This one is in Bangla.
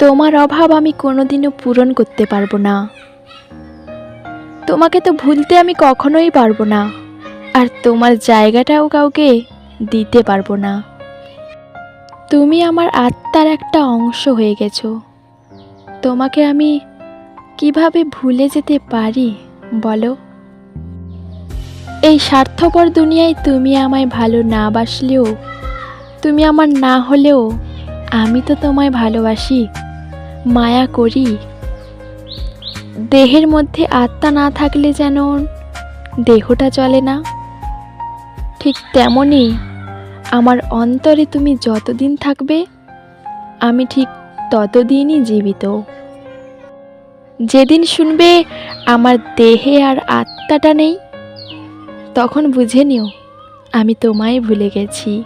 তোমার অভাব আমি কোনোদিনও পূরণ করতে পারব না। তোমাকে তো ভুলতে আমি কখনোই পারব না, আর তোমার জায়গাটাও কাউকে দিতে পারব না। তুমি আমার আত্মার একটা অংশ হয়ে গেছো। তোমাকে আমি কীভাবে ভুলে যেতে পারি, বলো? এই স্বার্থপর দুনিয়ায় তুমি আমায় ভালো না বাসলেও, তুমি আমার না হলেও আমি তো তোমায় ভালোবাসি। মায়া করি। দেহের মধ্যে আত্মা না থাকলে যেন দেহটা চলে না। ঠিক তেমনই আমার অন্তরে তুমি যতদিন থাকবে, আমি ঠিক ততদিনই জীবিত। যেদিন শুনবে আমার দেহে আর আত্মাটা নেই, তখন বুঝে নিও, আমি তোমায় ভুলে গেছি।